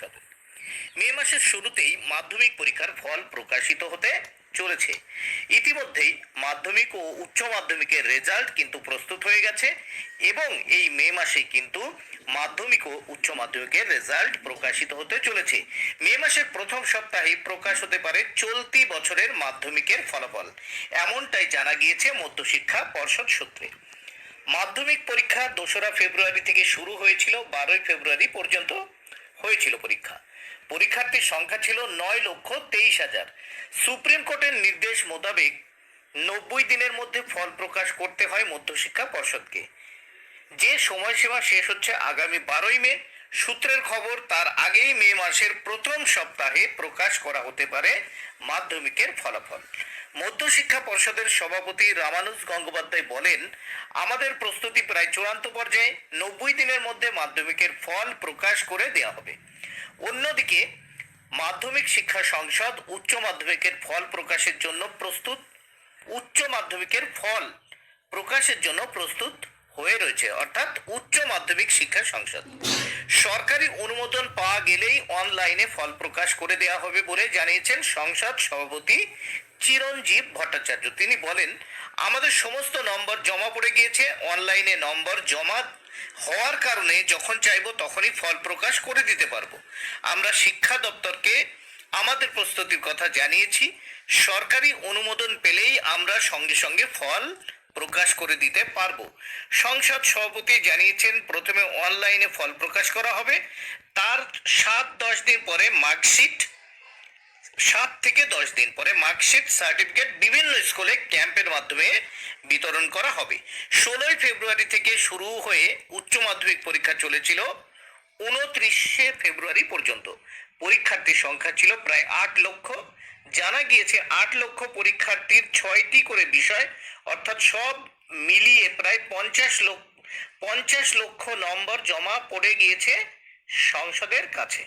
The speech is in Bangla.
সংসদ মে মাসের শুরুতেই মাধ্যমিক পরীক্ষার ফল প্রকাশিত হতে চলেছে। ইতিমধ্যেই মাধ্যমিক ও উচ্চ মাধ্যমিকের রেজাল্ট কিন্তু প্রস্তুত হয়ে গেছে এবং এই মে মাসে কিন্তু মাধ্যমিক ও উচ্চ মাধ্যমিকের রেজাল্ট প্রকাশিত হতে চলেছে। মে মাসের প্রথম সপ্তাহে প্রকাশ হতে পারে চলতি বছরের মাধ্যমিকের ফলাফল। এমনটাই জানা গিয়েছে মধ্যশিক্ষা পর্ষদ সূত্রে। মাধ্যমিক পরীক্ষা দোসরা ফেব্রুয়ারি থেকে শুরু হয়েছিল বারোই ফেব্রুয়ারি পর্যন্ত। হয়েছিল পরীক্ষা। পরীক্ষার্থীর সংখ্যা ছিল নয় লক্ষ তেইশ হাজার। সুপ্রিম কোর্টের নির্দেশ মোতাবেক নব্বই দিনের মধ্যে ফল প্রকাশ করতে হয় মধ্যশিক্ষা পর্ষদকে। যে সময়সীমা শেষ হচ্ছে আগামী বারোই মে, সূত্রের খবর তার আগেই মে মাসের প্রথম সপ্তাহে প্রকাশ করা হতে পারে মাধ্যমিকের ফলাফল। মধ্যশিক্ষা পর্ষদের সভাপতি রামানুজ গঙ্গোপাধ্যায় বলেন, আমাদের প্রস্তুতি প্রায় চূড়ান্ত পর্যায়ে, নব্বই দিনের মধ্যে মাধ্যমিকের ফল প্রকাশ করে দেওয়া হবে। অন্যদিকে, মাধ্যমিক শিক্ষা সংসদ উচ্চ মাধ্যমিকের ফল প্রকাশের জন্য প্রস্তুত, উচ্চ মাধ্যমিকের ফল প্রকাশের জন্য প্রস্তুত হয়ে রয়েছে, অর্থাৎ উচ্চ মাধ্যমিক শিক্ষা সংসদ। সরকারি অনুমোদন পাওয়া গেলেই অনলাইনে ফল প্রকাশ করে দেওয়া হবে বলে জানিয়েছেন সংসদ সভাপতি চিরঞ্জীব ভট্টাচার্য। তিনি বলেন, আমাদের সমস্ত নম্বর জমা পড়ে গিয়েছে, অনলাইনে নম্বর জমা হওয়ার কারণে যখন চাইব তখনই ফল প্রকাশ করে দিতে পারব। আমরা শিক্ষা দপ্তরকে আমাদের প্রস্তুতির কথা জানিয়েছি। সরকারি অনুমোদন পেলেই আমরা সঙ্গে সঙ্গে ফল প্রকাশ করে দিতে পারব। সংসদ সভাপতি জানিয়েছেন, প্রথমে অনলাইনে ফল প্রকাশ করা হবে। তার সাত, দশ দিন পরে মার্কশিট, সাত থেকে দশ দিন পরে মার্কশিট, সার্টিফিকেট বিভিন্ন স্কুলে ক্যাম্পের মাধ্যমে বিতরণ করা হবে। ষোলোই ফেব্রুয়ারি থেকে শুরু হয়ে উচ্চ মাধ্যমিক পরীক্ষা চলেছিল উনত্রিশে ফেব্রুয়ারি পর্যন্ত। পরীক্ষার্থীর সংখ্যা ছিল প্রায় আট লক্ষ। জানা গিয়েছে, আট লক্ষ পরীক্ষার্থীর ছয়টি করে বিষয় অর্থাৎ সব মিলিয়ে প্রায় পঞ্চাশ লক্ষ পঞ্চাশ লক্ষ নম্বর জমা পড়ে গিয়েছে সংসদের কাছে।